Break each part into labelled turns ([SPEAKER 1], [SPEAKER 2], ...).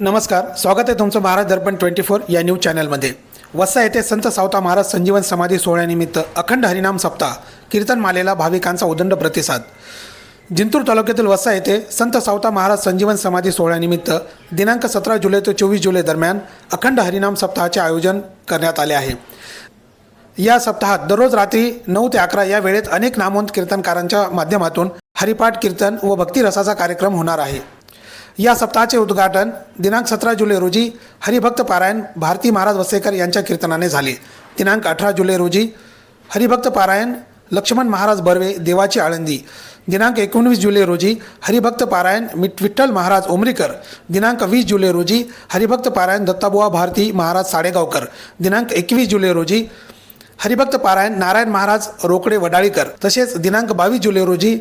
[SPEAKER 1] नमस्कार स्वागत आहे तुमचं महाराज दर्पण ट्वेंटी फोर या न्यूज चॅनलमध्ये. वस्सा येथे संत सावता महाराज संजीवन समाधी सोहळ्यानिमित्त अखंड हरिनाम सप्ताह कीर्तन मालेला भाविकांचा उदंड प्रतिसाद. जिंतूर तालुक्यातील वस्सा येथे संत सावता महाराज संजीवन समाधी सोहळ्यानिमित्त दिनांक सतरा जुलै ते चोवीस जुलै दरम्यान अखंड हरिनाम सप्ताहाचे आयोजन करण्यात आले आहे. या सप्ताहात दररोज रात्री नऊ ते अकरा या वेळेत अनेक नामवंत कीर्तनकारांच्या माध्यमातून हरिपाठ कीर्तन व भक्तिरसाचा कार्यक्रम होणार आहे. या सप्ताहाचे उद्घाटन दिनांक सतरा जुलै रोजी हरिभक्त पारायण भारती महाराज वसेकर यांच्या कीर्तनाने झाले. दिनांक अठरा जुलै रोजी हरिभक्त पारायण लक्ष्मण महाराज बर्वे देवाची आळंदी. दिनांक एकोणवीस जुलै रोजी हरिभक्त पारायण मिट विठ्ठल महाराज उमरीकर दिनांक वीस जुलै रोजी हरिभक्त पारायण दत्ताबुवा भारती महाराज साडेगावकर. दिनांक एकवीस जुलै रोजी हरिभक्त पारायण नारायण महाराज रोकडे वडाळीकर. तसेच दिनांक बावीस जुलै रोजी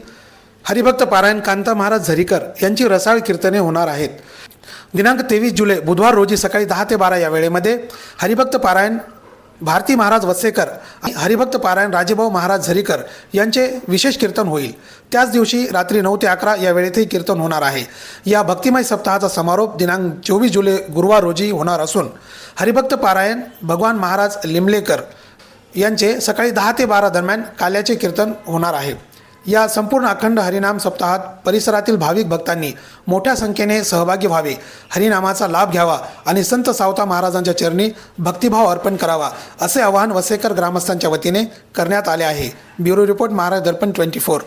[SPEAKER 1] हरिभक्त पारायण कांता महाराज झरीकर यांची रसाळ कीर्तने होणार आहेत. दिनांक तेवीस जुलै बुधवार रोजी सकाळी दहा ते बारा या वेळेमध्ये हरिभक्त पारायण भारती महाराज वत्सेकर आणि हरिभक्त पारायण राजेभाऊ महाराज झरीकर यांचे विशेष कीर्तन होईल. त्याच दिवशी रात्री नऊ ते अकरा या वेळेतही कीर्तन होणार आहे. या भक्तिमय सप्ताहाचा समारोप दिनांक चोवीस जुलै गुरुवार रोजी होणार असून हरिभक्त पारायण भगवान महाराज लिमलेकर यांचे सकाळी दहा ते बारा दरम्यान काल्याचे कीर्तन होणार आहे. या संपूर्ण अखंड हरिनाम सप्ताहात परिसरातील भाविक भक्तांनी मोठ्या संख्येने सहभागी व्हावे. हरिनामाचा लाभ घ्यावा आणि संत सावता महाराजांच्या चरणी भक्तिभाव अर्पण करावा असे आवाहन वसेकर ग्रामस्थांच्या वतीने करण्यात आले आहे. Bureau report Maharaj Darpan twenty four